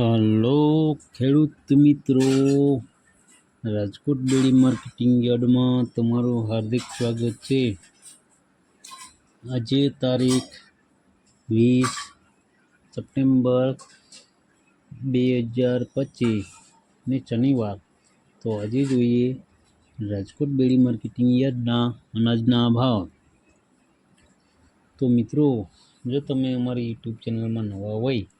Hello, ખેડૂત મિત્રો. Rajkot dairy marketing યાર્ડમાં તમારું હાર્દિક સ્વાગત છે. આજે તારીખ વીસ સપ્ટેમ્બર બે હજાર પચીસ ને શનિવાર. તો આજે જોઈએ રાજકોટ ડેરી માર્કેટિંગ યાર્ડના અનાજના ભાવ. તો મિત્રો, જો તમે અમારી યુટ્યુબ ચેનલમાં નવા હોય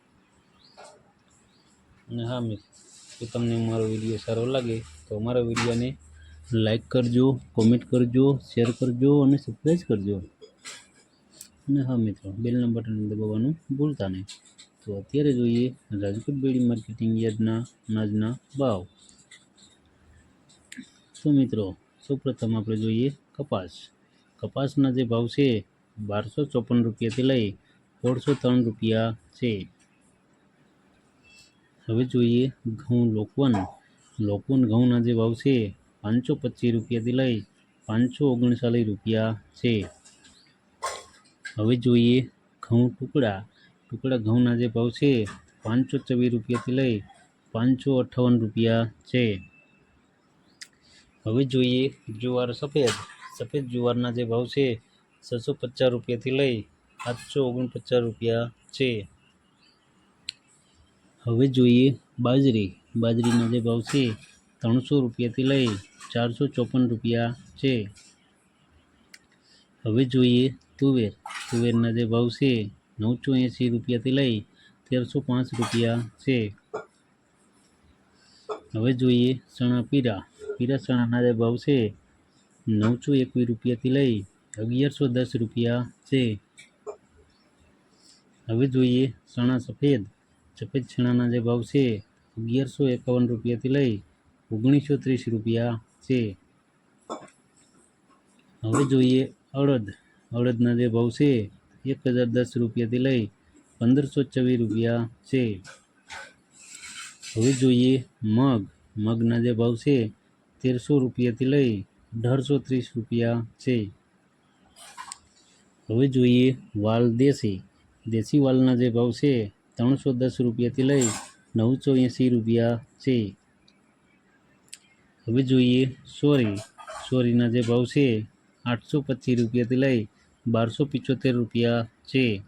અને હા મિત્ર જો તમને મારો વીડિયો સારો લાગે, તો અમારા વિડીયોને લાઈક કરજો કોમેન્ટ કરજો શેર કરજો અને સબસ્ક્રાઈબ કરજો. અને હા મિત્રો બેલના બટન દબાવવાનું ભૂલતા નહીં. તો અત્યારે જોઈએ રાજકોટ બેડી માર્કેટિંગ યાર્ડના અનાજના ભાવ. તો મિત્રો, સૌપ્રથમ આપણે જોઈએ કપાસ. કપાસના જે ભાવ છે, બારસો ચોપન રૂપિયાથી લઈ સોળસો ત્રણ રૂપિયા છે. હવે જોઈએ ઘઉં લોકવન. લોકવન ઘઉંના જે ભાવ છે, પાંચસો પચીસ રૂપિયાથી લઈ પાંચસો ઓગણચાલીસ રૂપિયા છે. હવે જોઈએ ઘઉં ટુકડા. ટુકડા ઘઉંના જે ભાવ છે, પાંચસો ચોવીસ રૂપિયાથી લઈ પાંચસો અઠ્ઠાવન રૂપિયા છે. હવે જોઈએ જુવાર સફેદ. સફેદ જુવારના જે ભાવ છે, છસો પચાસ રૂપિયાથી લઈ સાતસો ઓગણપચાસ રૂપિયા છે. હવે જોઈએ બાજરી. બાજરીના જે ભાવ છે ત્રણસો રૂપિયાથી લઈ ચારસો ચોપન રૂપિયા છે. હવે જોઈએ તુવેર. તુવેરના જે ભાવ છે નવસો એંસી રૂપિયાથી લઈ તેરસો પાંચ રૂપિયા છે. હવે જોઈએ ચણા પીરા. પીરા ચણાના જે ભાવ છે નવસો એકવીસ રૂપિયાથી લઈ અગિયારસો દસ રૂપિયા છે. હવે જોઈએ ચણા સફેદ. સફેદ ચણાના જે ભાવ છે, અગિયારસો એકાવન રૂપિયાથી લઈ ઓગણીસો ત્રીસ રૂપિયા છે. હવે જોઈએ અડદ. અડદના જે ભાવ છે, એક હજાર દસ રૂપિયાથી લઈ પંદરસો ચોવીસ રૂપિયા છે. હવે જોઈએ મગ. મગના જે ભાવ છે, તેરસો રૂપિયાથી લઈ અઢારસો ત્રીસ રૂપિયા છે. હવે જોઈએ વાલ દેશી. દેશી વાલના જે ભાવ છે ત્રણસો દસ રૂપિયાથી લઈ નવસો એંસી રૂપિયા છે. હવે જોઈએ સોરી. સોરીના જે ભાવ છે, આઠસો પચીસ રૂપિયાથી લઈ બારસો પિચોતેર રૂપિયા છે.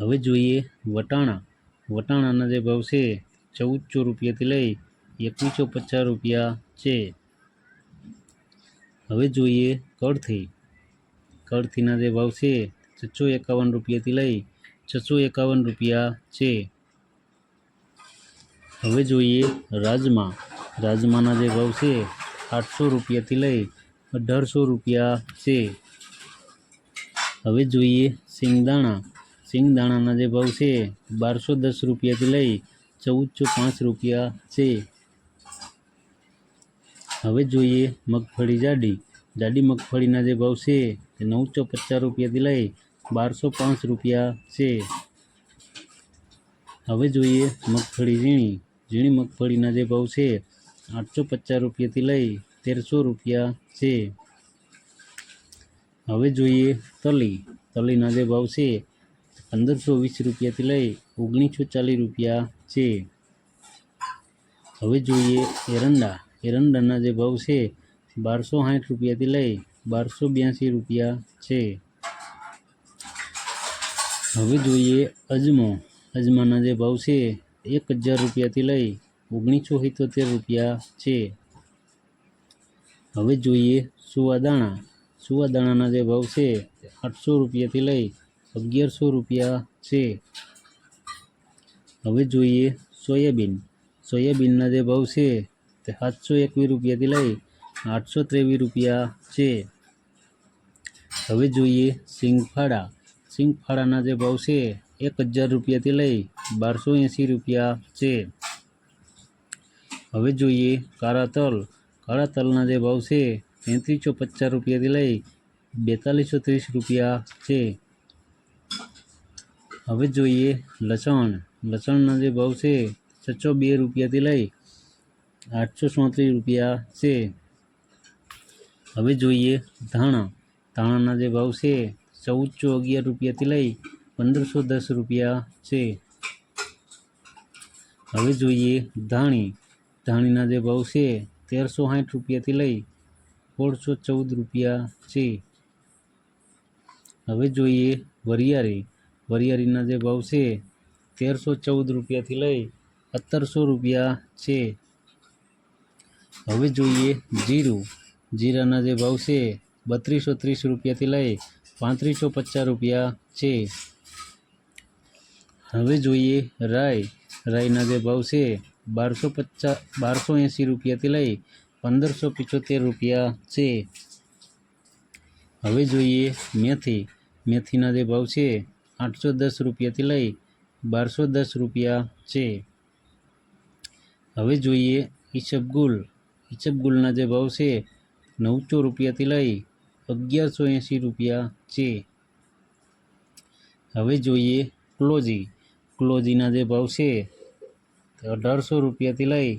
હવે જોઈએ વટાણા. વટાણાના જે ભાવ છે, ચૌદસો રૂપિયાથી લઈ એકવીસો પચાસ રૂપિયા છે. હવે જોઈએ કળથી કળથીના જે ભાવ છે, છસો એકાવન રૂપિયાથી લઈ છસો એકાવન રૂપિયા છે. હવે જોઈએ રાજમા. રાજમાના જે ભાવ છે, આઠસો રૂપિયાથી લઈ અઢારસો રૂપિયા છે. હવે જોઈએ સિંગદાણા સિંગદાણાના જે ભાવ છે, બારસો દસ રૂપિયાથી લઈ ચૌદસો પાંચ રૂપિયા છે. હવે જોઈએ મગફળી જાડી. જાડી મગફળીના જે ભાવ છે, તે નવસો પચાસ રૂપિયાથી લઈ બારસો પાંચ રૂપિયા છે. હવે જોઈએ મગફળી ઝીણી. ઝીણી મગફળીના જે ભાવ છે, આઠસો પચાસ રૂપિયાથી લઈ તેરસો રૂપિયા છે. હવે જોઈએ તલી. તલીના જે ભાવ છે, પંદરસો વીસ રૂપિયાથી લઈ ઓગણીસો ચાલીસ રૂપિયા છે. હવે જોઈએ એરંડા. એરંડાના જે ભાવ છે, બારસો સાઠ રૂપિયાથી લઈ બારસો બ્યાસી રૂપિયા છે. હવે જોઈએ અજમો. અજમાના જે ભાવ છે, એક હજાર રૂપિયાથી લઈ ઓગણીસો સિત્તોતેર રૂપિયા છે. હવે જોઈએ સુવાદાણા સુવાદાણાના જે ભાવ છે, આઠસો રૂપિયાથી લઈ અગિયારસો રૂપિયા છે. હવે જોઈએ સોયાબીન. સોયાબીનના જે ભાવ છે, તે સાતસો એકવીસ રૂપિયાથી લઈ આઠસો ત્રેવીસ રૂપિયા છે. હવે જોઈએ સિંગફાડા. સિંગફાડાના જે ભાવ છે, એક હજાર રૂપિયાથી લઈ બારસો એંસી રૂપિયા છે. હવે જોઈએ કાળા તલ. કાળા તલના જે ભાવ છે, તેત્રીસો પચાસ રૂપિયાથી લઈ બેતાલીસો ત્રીસ રૂપિયા છે. હવે જોઈએ લસણ. લસણના જે ભાવ છે, છસો બે રૂપિયાથી લઈ આઠસો ચોત્રીસ રૂપિયા છે. હવે જોઈએ ધાણા. ધાણાના જે ભાવ છે ચૌદસો અગિયાર રૂપિયાથી લઈ પંદરસો દસ રૂપિયા છે. હવે જોઈએ ધાણી. ધાણીના જે ભાવ છે તેરસો સાઠ રૂપિયાથી લઈ સોળસો ચૌદ રૂપિયા છે. હવે જોઈએ વરિયાળી. વરિયાળીના જે ભાવ છે તેરસો ચૌદ રૂપિયાથી લઈ સત્તરસો રૂપિયા છે. હવે જોઈએ જીરું. જીરાના જે ભાવ છે બત્રીસો ત્રીસ રૂપિયાથી લઈ પાંત્રીસો પચાસ રૂપિયા છે. હવે જોઈએ રાય. રાયના જે ભાવ છે, બારસો પચાસ, બારસો એંસી રૂપિયાથી લઈ પંદરસો પિચોતેર રૂપિયા છે. હવે જોઈએ મેથી. મેથીના જે ભાવ છે, આઠસો દસ રૂપિયાથી લઈ બારસો દસ રૂપિયા છે. હવે જોઈએ ઈસબગુલ. ઈસબગુલના જે ભાવ છે, નવસો રૂપિયાથી લઈ અગિયારસો એંસી રૂપિયા છે. હવે જોઈએ ક્લોજી. ક્લોજીના જે ભાવ છે અઢારસો રૂપિયાથી લઈ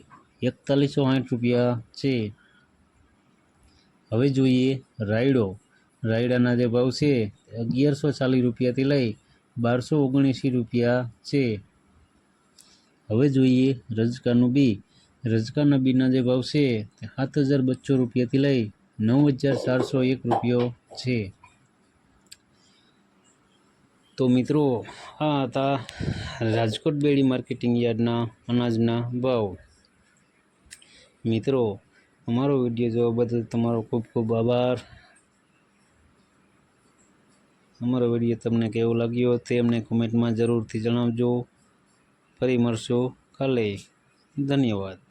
એકતાલીસો સાઠ રૂપિયા છે. હવે જોઈએ રાયડો. રાયડાના જે ભાવ છે અગિયારસો ચાલીસ રૂપિયાથી લઈ બારસો ઓગણએંસી રૂપિયા છે. હવે જોઈએ રજકાનું બી રજકાના બીના જે ભાવ છે, તે સાત હજાર બસો રૂપિયાથી લઈ નવ હજાર ચારસો એક રૂપિયો છે. તો મિત્રો, આ હતા રાજકોટ બેડી માર્કેટિંગ યાર્ડના અનાજના ભાવ. મિત્રો, અમારો વીડિયો જોવા બદલ તમારો ખૂબ ખૂબ આભાર. અમારો વીડિયો તમને કેવો લાગ્યો તે અમને કોમેન્ટમાં જરૂરથી જણાવજો. ફરી મળશો કાલે. ધન્યવાદ.